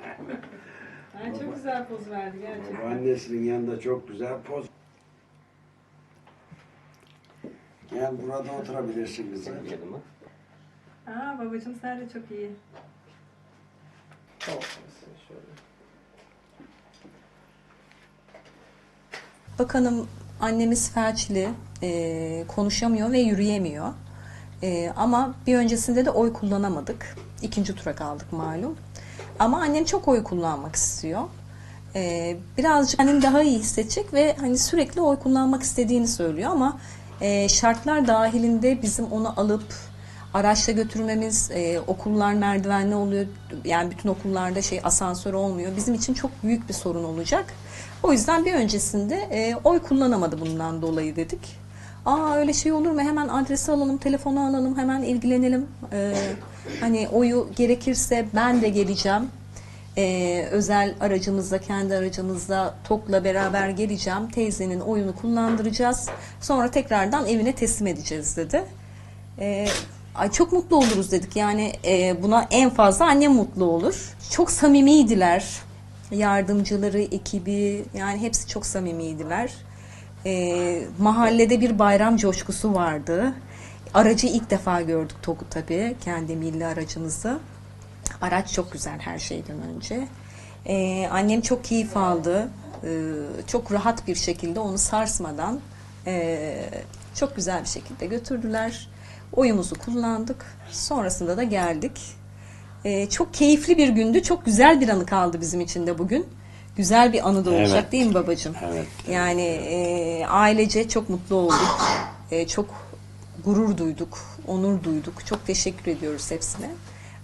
güzel poz verdi gerçekten. Annesinin yanında çok güzel poz. Gel burada oturabilirsin kızım. Aa babacığım sen de çok iyi. Tamam. Şöyle. Bakanım annemiz felçli, e, konuşamıyor ve yürüyemiyor. E, ama bir öncesinde de oy kullanamadık. İkinci tura kaldık malum. Ama annem çok oy kullanmak istiyor. E, birazcık annem daha iyi hissedecek ve hani sürekli oy kullanmak istediğini söylüyor ama e, şartlar dahilinde bizim onu alıp araçla götürmemiz, e, okullar merdivenli oluyor. Yani bütün okullarda şey asansör olmuyor. Bizim için çok büyük bir sorun olacak. O yüzden bir öncesinde e, oy kullanamadı bundan dolayı dedik. Aa öyle şey olur mu? Hemen adresi alalım, telefonu alalım, hemen ilgilenelim. E, hani oyu gerekirse ben de geleceğim. E, özel aracımızla, kendi aracımızla TOK'la beraber geleceğim. Teyzenin oyunu kullandıracağız. Sonra tekrardan evine teslim edeceğiz dedi. E, ay çok mutlu oluruz dedik. Yani e, buna en fazla annem mutlu olur. Çok samimiydiler. Yardımcıları, ekibi yani hepsi çok samimiydiler. E, mahallede bir bayram coşkusu vardı. Aracı ilk defa gördük TOG'u tabii. Kendi milli aracımızı. Araç çok güzel her şeyden önce. E, annem çok keyif aldı. E, çok rahat bir şekilde onu sarsmadan e, çok güzel bir şekilde götürdüler. Oyumuzu kullandık. Sonrasında da geldik. Ee, çok keyifli bir gündü. Çok güzel bir anı kaldı bizim için de bugün. Güzel bir anı da olacak Evet. değil mi babacığım? Evet. Yani e, ailece çok mutlu olduk. E, çok gurur duyduk, onur duyduk. Çok teşekkür ediyoruz hepsine.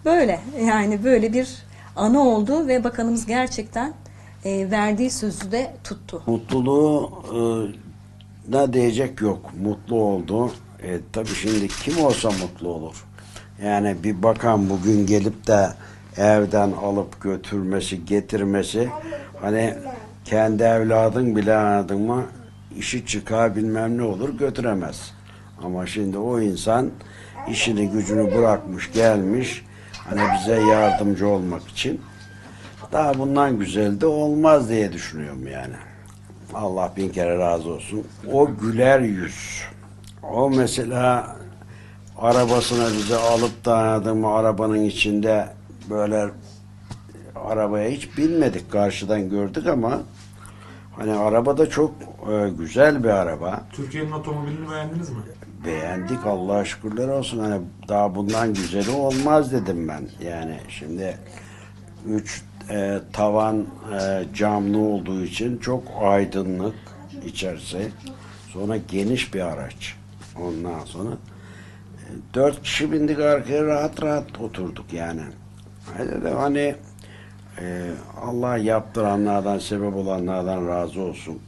Böyle yani böyle bir anı oldu ve bakanımız gerçekten e, verdiği sözü de tuttu. Mutluluğu e, da diyecek yok. Mutlu oldu. E, tabii şimdi kim olsa mutlu olur. Yani bir bakan bugün gelip de evden alıp götürmesi, getirmesi hani kendi evladın bile anladın mı işi çıkar bilmem ne olur götüremez. Ama şimdi o insan işini gücünü bırakmış gelmiş hani bize yardımcı olmak için daha bundan güzel de olmaz diye düşünüyorum yani. Allah bin kere razı olsun. O güler yüz. O mesela arabasına bizi alıp da mı arabanın içinde böyle arabaya hiç binmedik karşıdan gördük ama hani araba da çok e, güzel bir araba. Türkiye'nin otomobilini beğendiniz mi? Beğendik Allah'a şükürler olsun. Hani daha bundan güzeli olmaz dedim ben. Yani şimdi üç e, tavan e, camlı olduğu için çok aydınlık içerisi. Sonra geniş bir araç. Ondan sonra e, dört kişi bindik arkaya rahat rahat oturduk yani. Hani, Allah yaptıranlardan sebep olanlardan razı olsun.